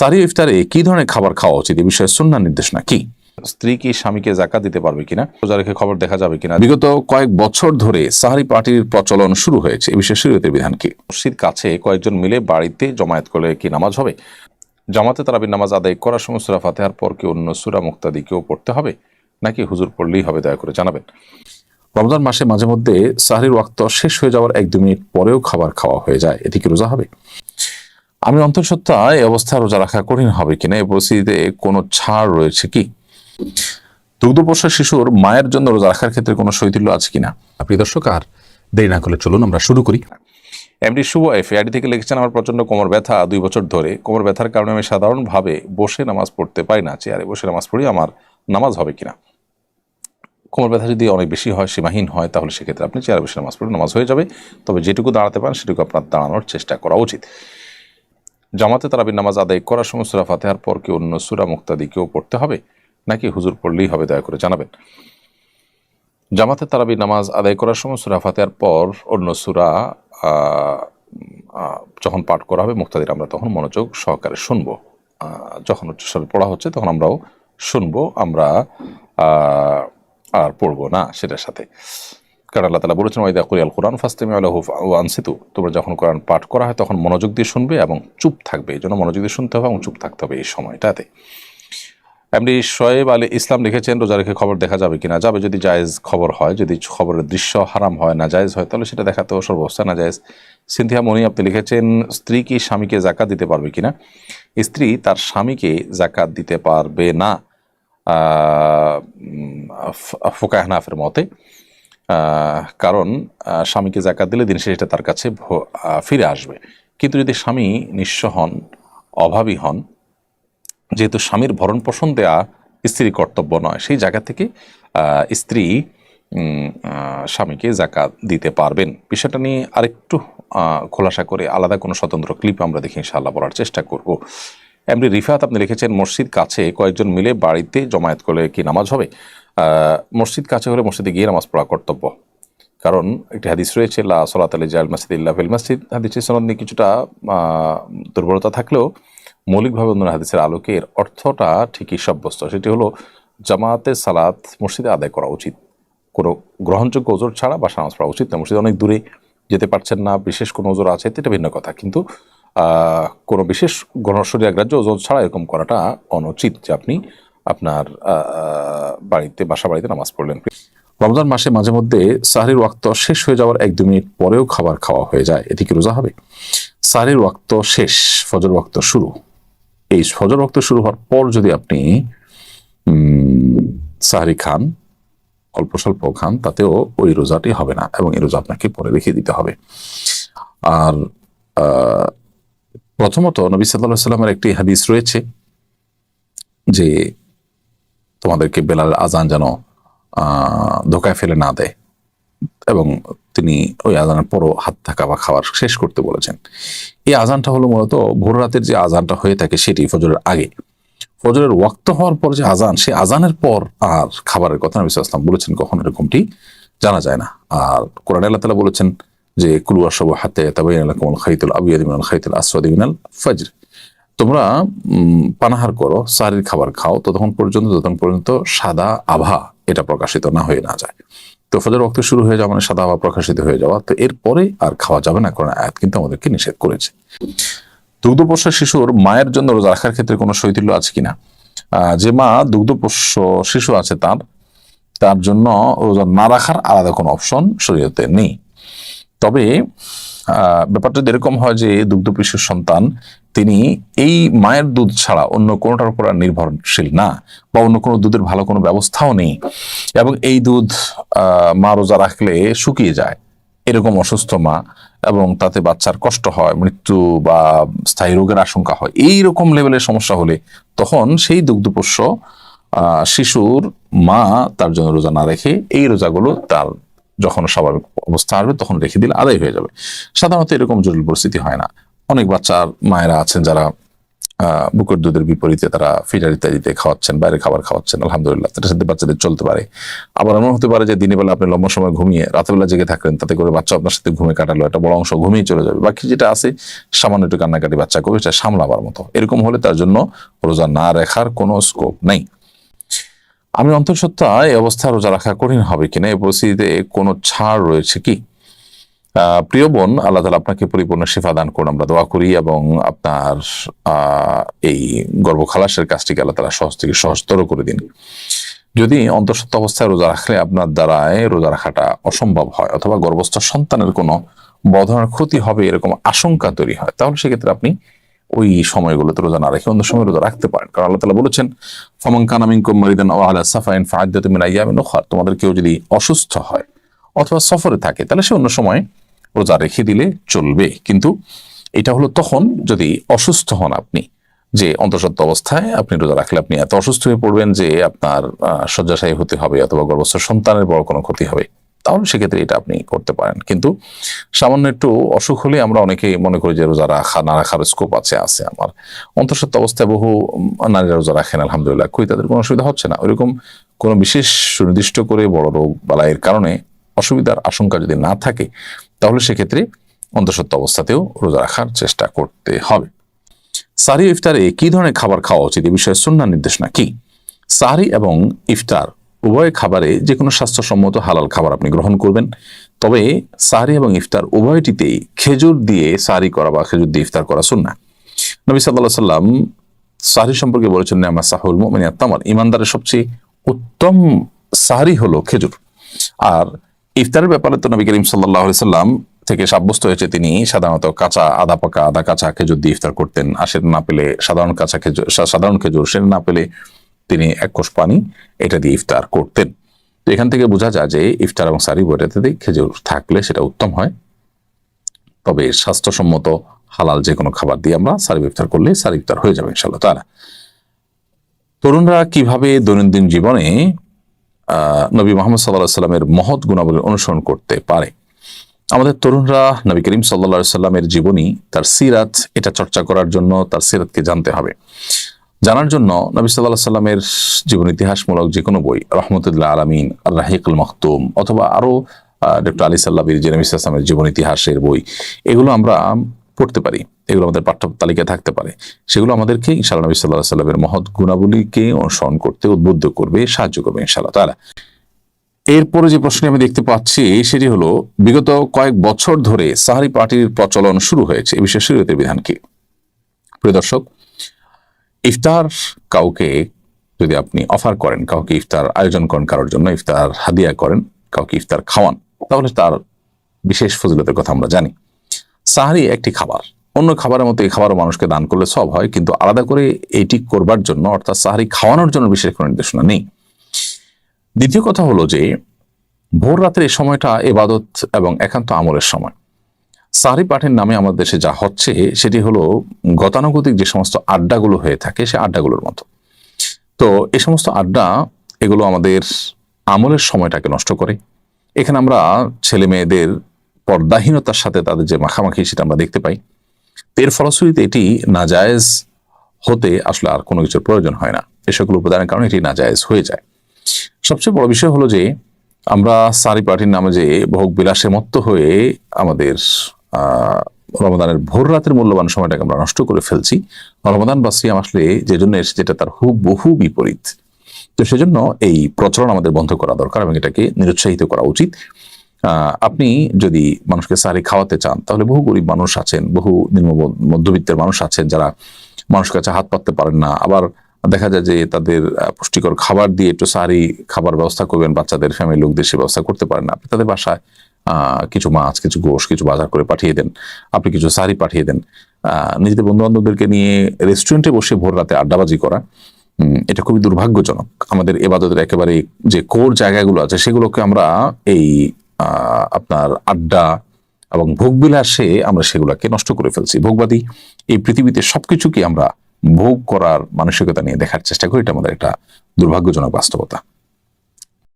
সারি ইফতারে কি ধরনের খাবার খাওয়া উচিত? এই বিষয়ে সুন্না নির্দেশনা কি? স্ত্রী কি স্বামীকে জাকাত দিতে পারবে কিনা? রোজা রেখে খবর দেখা যাবে কিনা? বিগত কয়েক বছর ধরে সাহারি পার্টির প্রচলন শুরু হয়েছে। এ বিষয়ে শরীয়তের বিধান কি? মসজিদ কাছে কয়েকজন মিলে বাড়িতে জমায়েত করলে কি নামাজ হবে? জামাতে তারাবির নামাজ আদায় করার সময় সুরা ফাতেহার পর কি অন্য সুরা মুক্তাদিকেও পড়তে হবে? নাকি হুজুর পড়লেই হবে দয়া করে জানাবেন। রমজান মাসে মাঝে মধ্যে সাহরির ওয়াক্ত শেষ হয়ে যাওয়ার এক দু মিনিট পরেও খাবার খাওয়া হয়ে যায়। এটি কি রোজা হবে? আমি অন্তঃসত্ত্বা এই অবস্থা রোজা রাখা কঠিন হবে কিনা এই পরিস্থিতিতে কোনো ছাড় রয়েছে কি? দুগ্ধপোষ্য শিশুর মায়ের জন্য রোজা রাখার ক্ষেত্রে কোনো শৈথিল্য আছে কিনা? আপনি দর্শক আর দেরি না করলে চলুন আমরা শুরু করি। এমডি শুভ এফ আইডি থেকে লিখেছেন আমার প্রচণ্ড কোমর ব্যথা দুই বছর ধরে। কোমর ব্যথার কারণে আমি সাধারণভাবে বসে নামাজ পড়তে পারি না। চেয়ারে বসে নামাজ পড়ি আমার নামাজ হবে কিনা? কোমর ব্যথা যদি অনেক বেশি হয় সীমাহীন হয় তাহলে সেক্ষেত্রে আপনি চেয়ারে বসে নামাজ পড়ে নামাজ হয়ে যাবে। তবে যেটুকু দাঁড়াতে পারেন সেটুকু আপনার দাঁড়ানোর চেষ্টা করা উচিত। জামাতে তারাবির নামাজ আদায় করার সময় সুরা ফাতেহার পর কি অন্য সুরা মুক্তাদিকেও পড়তে হবে? নাকি হুজুর পড়লেই হবে, দয়া করে জানাবেন। জামাতে তারাবির নামাজ আদায় করার সময় সুরা ফাতেহার পর অন্য সুরা যখন পাঠ করা হবে মুক্তাদির, আমরা তখন মনোযোগ সহকারে শুনব। যখন উচ্চস্বরে পড়া হচ্ছে, তখন আমরাও শুনব, আমরা আর পড়ব না সেটার সাথে। কারণ আল্লাহ তালা বলেছেন ওয়াইদা কুরিয়াল কোরআন ফাস্তেমি আল্লাহ আনসিতু। তোমরা যখন কোরআন পাঠ করা হয়, তখন মনোযোগ দিয়ে শুনবে এবং চুপ থাকবে। এই জন্য মনোযোগ দিয়ে শুনতে হবে এবং চুপ থাকতে হবে এই সময়টাতে। এমনি শোয়েব আলী ইসলাম লিখেছেন, রোজা রেখে খবর দেখা যাবে কিনা? যাবে যদি জায়েজ খবর হয়, যদি খবরের দৃশ্য হারাম হয়, না জায়েজ হয়, তাহলে সেটা দেখাতেও সর্বস্থা না জায়েজ। সিনথিয়া মনি আপনি লিখেছেন, স্ত্রী কি স্বামীকে জাকাত দিতে পারবে কিনা? স্ত্রী তার স্বামীকে জাকাত দিতে পারবে না ফোকা হানাফের মতে। কারণ স্বামীকে জাকাত দিলে দিন শেষে এটা তার কাছে ফিরে আসবে। কিন্তু যদি স্বামী নিঃস্ব হন, অভাবী হন, যেহেতু স্বামীর ভরণ পোষণ দেয়া স্ত্রীর কর্তব্য নয়, সেই জায়গা থেকে স্ত্রী স্বামীকে জাকাত দিতে পারবেন। বিষয়টা নিয়ে আরেকটু খোলাসা করে আলাদা কোনো স্বতন্ত্র ক্লিপ আমরা দেখি ইনশাআল্লাহ বলার চেষ্টা করব। এমনি রিফাত, আপনি লিখেছেন, মসজিদ কাছে কয়েকজন মিলে বাড়িতে জমায়েত করলে কি নামাজ হবে? মসজিদ কাছে হলে মসজিদে গিয়ে নামাজ পড়া কর্তব্য। কারণ একটি হাদিস রয়েছে, লা সলাত আলী জাল মাসিদ ইল্লা ফিল মসজিদ। হাদিসের সনদ নিয়ে কিছুটা দুর্বলতা থাকলেও মৌলিকভাবে অন্য হাদিসের আলোকে এর অর্থটা ঠিকই সাব্যস্ত। সেটি হলো জামাতে সালাত মসজিদে আদায় করা উচিত। কোনো গ্রহণযোগ্য ওজোর ছাড়া বাসা নামাজ পড়া উচিত না। মসজিদ অনেক দূরে যেতে পারছেন না, বিশেষ কোনো ওজোর আছে, এটা ভিন্ন কথা। কিন্তু কোনো বিশেষ গণশরী আগ্রাহ্য ওজোর ছাড়া এরকম করাটা অনুচিত যে আপনি আপনার বাড়িতে, বাসা বাড়িতে নামাজ পড়লেন। রমজান মাসে মাঝে মধ্যে সাহরির ওয়াক্ত শেষ হয়ে যাওয়ার এক দু মিনিট পরেও খাবার খাওয়া হয়ে যায়। এটি কি রোজা হবে? সাহরির ওয়াক্ত শেষ, ফজর ওয়াক্ত শুরু। এই ফজর ওয়াক্ত শুরু হওয়ার পর যদি আপনি সাহরি খান, অল্প স্বল্প খান, তাতেও ওই রোজাটি হবে না এবং এই রোজা আপনাকে পরে রেখে দিতে হবে। আর প্রথমত নবী সাল্লাহ সাল্লামের একটি হাদিস রয়েছে যে তোমাদেরকে বেলাল আজান যেন ধোকায় ফেলে না দেয়। এবং তিনি ওই আজানের পরও হাত থাকা বা খাবার শেষ করতে বলেছেন। এই আজানটা হলো মূলত ভোর রাতের যে আজানটা হয়ে থাকে সেটি ফজরের আগে। ফজরের ওয়াক্ত হওয়ার পর যে আজান সেই আজানের পর আর খাবারের কথা নবী ওয়াসাল্লাম বলেছেন কখন এরকমটি জানা যায় না। আর কোরআন আল্লাহ তাআলা বলেছেন যে, কুলু আশরাব হাত্তা ইয়াতাবায়ানা লাকুমুল খাইতুল আবিয়াদ মিনাল খাইতুল আসওয়াদি ফজর। তোমরা পানাহার করো সারির খাবার খাও, ততক্ষণ পর্যন্ত যতক্ষণ পর্যন্ত সাদা আভা এটা প্রকাশিত না হয়ে না যায়। তো ফজর ওয়াক্ত শুরু হয়ে যাওয়া মানে সাদা আভা প্রকাশিত হয়ে যাওয়া। তো এরপরে আর খাওয়া যাবে না, কারণ আয়াত কিন্তু আমাদেরকে নিষেধ করেছে। দুগ্ধপোষ্য শিশুর মায়ের জন্য রোজা রাখার ক্ষেত্রে কোনো শৈথিল্য আছে কিনা? যে মা দুগ্ধপোষ্য শিশু আছে তার তার জন্য রোজা না রাখার আলাদা কোনো অপশন শরীয়তে নেই। তবে ব্যাপারটা এরকম হয় যে দুগ্ধপোষ্য সন্তান, তিনি এই মায়ের দুধ ছাড়া অন্য কোনোটার উপর আর নির্ভরশীল না, বা অন্য কোনো দুধের ভালো কোনো ব্যবস্থাও নেই, এবং এই দুধ মা রোজা রাখলে শুকিয়ে যায়, এরকম অসুস্থ মা, এবং তাতে বাচ্চার কষ্ট হয়, মৃত্যু বা স্থায়ী রোগের আশঙ্কা হয়, এই রকম লেভেলের সমস্যা হলে তখন সেই দুগ্ধপোষ্য শিশুর মা তার জন্য রোজা না রেখে এই রোজাগুলো তার যখন স্বাভাবিক অবস্থা আসবে, তখন রেখে দিলে আদায় হয়ে যাবে। সাধারণত এরকম জটিল পরিস্থিতি হয় না। অনেক বাচ্চার মায়েরা আছেন যারা বুকের দুধের বিপরীতে তারা ফিটার ইত্যাদিতে খাওয়াচ্ছেন, বাইরে খাবার খাওয়াচ্ছেন, আলহামদুলিল্লাহ তার সাথে বাচ্চাদের চলতে পারে। আবার এমন হতে পারে যে দিনের বেলা আপনি লম্বা সময় ঘুমিয়ে রাতের জেগে থাকলেন, তাতে করে বাচ্চা আপনার সাথে ঘুমে কাটালো, একটা বড় অংশ ঘুমিয়ে চলে যাবে। বাকি যেটা আছে, সামান্য একটু কান্নাকাটি বাচ্চা করবে সেটা সামলাবার মতো। এরকম হলে তার জন্য রোজা না রাখার কোনো স্কোপ নেই। আমি অন্তঃসত্ত্বা এই অবস্থায় রোজা রাখা কঠিন হবে কিনা এই পরিস্থিতিতে কোনো ছাড় রয়েছে কি? প্রিয় বোন, আল্লাহ তালা আপনাকে পরিপূর্ণ সেবা দান করুন। আমরা দোয়া করি এবং আপনার এই গর্ভখালাসের কাজটিকে আল্লাহ তালা সহজ থেকে সহজতর করে দিন। যদি অন্তঃসত্ত্বা অবস্থায় রোজা রাখলে আপনার দ্বারায় রোজা রাখাটা অসম্ভব হয় অথবা গর্ভস্থ সন্তানের কোনো বড় ক্ষতি হবে এরকম আশঙ্কা তৈরি হয়, তাহলে সেক্ষেত্রে আপনি ওই সময়গুলোতে রোজা না রেখে অন্য সময় রোজা রাখতে পারেন। কারণ আল্লাহ তালা বলেছেন, ফমন কানামিন কুমারিদান ও আলা সাফাইন ফায়দাত মিন আইয়ামিন উখরা। তোমাদের কেউ যদি অসুস্থ হয় অথবা সফরে থাকে, তাহলে সে অন্য সময় রোজা রেখে দিলে চলবে। কিন্তু এটা হলো তখন যদি অসুস্থ হন আপনি, যে অন্তঃসত্ত্ব অবস্থায় আপনি রোজা রাখলে আপনি এত অসুস্থ হয়ে পড়বেন যে আপনার শয্যাশায়ী হতে হবে অথবা গর্ভস্থ সন্তানের বড় কোনো ক্ষতি হবে। তাহলে সেক্ষেত্রে এটা আপনি করতে পারেন। কিন্তু সামান্য একটু অসুখ হলে আমরা অনেকে মনে করি যে রোজা রাখা, না রাখার স্কোপ আছে আছে আমার। অন্তঃসত্ত্ব অবস্থায় বহু নারীরা রোজা রাখেন, আলহামদুলিল্লাহ। কই তাদের কোনো অসুবিধা হচ্ছে না। ওইরকম কোনো বিশেষ সুনির্দিষ্ট করে বড় রোগ বালাইয়ের কারণে অসুবিধার আশঙ্কা যদি না থাকে, তাহলে সেক্ষেত্রে অন্তঃসত্ত্ব অবস্থাতেও রোজা রাখার চেষ্টা করতে হবে। সারি ইফতারে কি ধরনের খাবার খাওয়া উচিত? এ বিষয়ে সুন্নাহ নির্দেশনা কি? সারি এবং ইফতার উভয় খাবারে যে কোনো স্বাস্থ্যসম্মত হালাল খাবার আপনি গ্রহণ করবেন। তবে সারি এবং ইফতার উভয়টিতেই খেজুর দিয়ে সারি করা বা খেজুর দিয়ে ইফতার করা সুন্না নবী সাল্লাহ সাল্লাম সারি সম্পর্কে বলেছেন আমার সাহুল মোমিন তামার। ইমানদারের সবচেয়ে উত্তম সারি হলো খেজুর। আর ইফতারের ব্যাপারে তো নবী করিম সাল্লাহ সাল্লাম থেকে সাব্যস্ত হয়েছে, তিনি সাধারণত কাঁচা, আধা পাকা, আধা কাঁচা খেজুর দিয়ে ইফতার করতেন। আর সেটা না পেলে সাধারণ কাঁচা খেজুর সাধারণ খেজুর সেটা না পেলে তিনি এক কোষ পানি এটা দিয়ে ইফতার করতেন। তো এখান থেকে বোঝা যায় যে ইফতার এবং সারি বইটাতে খেজুর থাকলে সেটা উত্তম হয়। তবে স্বাস্থ্যসম্মত হালাল যে কোনো খাবার দিয়ে আমরা সারি ইফতার করলে সারি ইফতার হয়ে যাবে ইনশাল্লাহ তারা তরুণরা কীভাবে দৈনন্দিন জীবনে নবী মোহাম্মদ সাল্লাহ সাল্লামের মহৎ গুণাবলী অনুসরণ করতে পারে? আমাদের তরুণরা নবী করিম সাল্লা সাল্লামের জীবনী, তার সিরাত, এটা চর্চা করার জন্য তার সিরাতকে জানতে হবে। জানার জন্য নবী সাল্লাহ সাল্লামের জীবন ইতিহাসমূলক যে কোনো বই, রহমতুল্লাহ আলমিন রাহিকুল মখতুম, অথবা আরও ডক্টর আলী সাল্লাবির জেনেমি ইসলামের জীবন ইতিহাসের বই, এগুলো আমরা পড়তে পারি। এগুলো আমাদের পাঠ্য তালিকায় থাকতে পারে। সেগুলো আমাদেরকে ইনশাআল্লাহ নবী সাল্লাহ সাল্লামের মহৎ গুণাবলীকে অনুসরণ করতে, উদ্বুদ্ধ করবে, সাহায্য করবে ইনশাআল্লাহ। তারা এরপরে যে প্রশ্নটি আমি দেখতে পাচ্ছি, সেটি হলো, বিগত কয়েক বছর ধরে সাহারি পার্টির প্রচলন শুরু হয়েছে। এ বিষয়ে শরীয়তের বিধান কি? প্রিয় দর্শক ইফতার কাউকে যদি আপনি অফার করেন, কাউকে ইফতার আয়োজন করেন কারোর জন্য, ইফতার হাদিয়া করেন, কাউকে ইফতার খাওয়ান, তাহলে তার বিশেষ ফজিলতের কথা আমরা জানি। সাহারি একটি খাবার, অন্য খাবারের মতো এই খাবারও মানুষকে দান করলে সব হয়, কিন্তু আলাদা করে এইটি করবার জন্য, অর্থাৎ সাহারি খাওয়ানোর জন্য বিশেষ কোনো নির্দেশনা নেই। দ্বিতীয় কথা হলো যে, ভোর রাতের এই সময়টা এবাদত এবং একান্ত আমলের সময়। সাহারি পাঠের নামে আমাদের দেশে যা হচ্ছে, সেটি হলো গতানুগতিক যে সমস্ত আড্ডাগুলো হয়ে থাকে সে আড্ডাগুলোর মতো। তো এই সমস্ত আড্ডা, এগুলো আমাদের আমলের সময়টাকে নষ্ট করে। এখানে আমরা ছেলে মেয়েদের পর্দাহীনতার সাথে তাদের যে মাখামাখি সেটা আমরা দেখতে পাই। এর ফলশ্রুতিতে এটি নাজায়েজ হতে আসলে আর কোনো কিছুর প্রয়োজন হয় না। এ সকল উপাদানের কারণে এটি নাজায়েজ হয়ে যায়। সবচেয়ে বড় বিষয় হলো যে, আমরা সারি পার্টির নামে যে ভোগ বিলাসে মত্ত হয়ে আমাদের রমাদানের ভোর রাতের মূল্যবান সময়টাকে আমরা নষ্ট করে ফেলছি। রমাদান বা সিয়াম আসলে যে জন্য এসেছে, যেটা তার হু বহু বিপরীত। তো সেজন্য এই প্রচলন আমাদের বন্ধ করা দরকার এবং এটাকে নিরুৎসাহিত করা উচিত। আপনি যদি মানুষকে সারি খাওয়াতে চান, তাহলে বহু গরিব মানুষ আছেন, বহু নিম্ন মধ্যবিত্তের মানুষ আছেন যারা মানুষের কাছে হাত পাততে পারেন না। আবার দেখা যায় যে তাদের পুষ্টিকর খাবার দিয়ে একটু সারি খাবার ব্যবস্থা করবেন, বাচ্চাদের ফ্যামিলি লোকদের সে ব্যবস্থা করতে পারেন না। আপনি তাদের বাসায় কিছু মাছ, কিছু গোশ, কিছু বাজার করে পাঠিয়ে দেন। আপনি কিছু সারি পাঠিয়ে দেন। নিজেদের বন্ধু বান্ধবদেরকে নিয়ে রেস্টুরেন্টে বসে ভোর রাতে আড্ডাবাজি করা এটা খুবই দুর্ভাগ্যজনক। আমাদের এবাদতের একেবারে যে কোর জায়গাগুলো আছে, সেগুলোকে আমরা এই আপনার আড্ডা এবং ভোগবিলাসে আমরা সেগুলোকে নষ্ট করে ফেলছি। ভোগবাদী এই পৃথিবীতে সবকিছুকে আমরা ভোগ করার মানসিকতা নিয়ে দেখার চেষ্টা করি, এটা আমাদের একটা দুর্ভাগ্যজনক বাস্তবতা।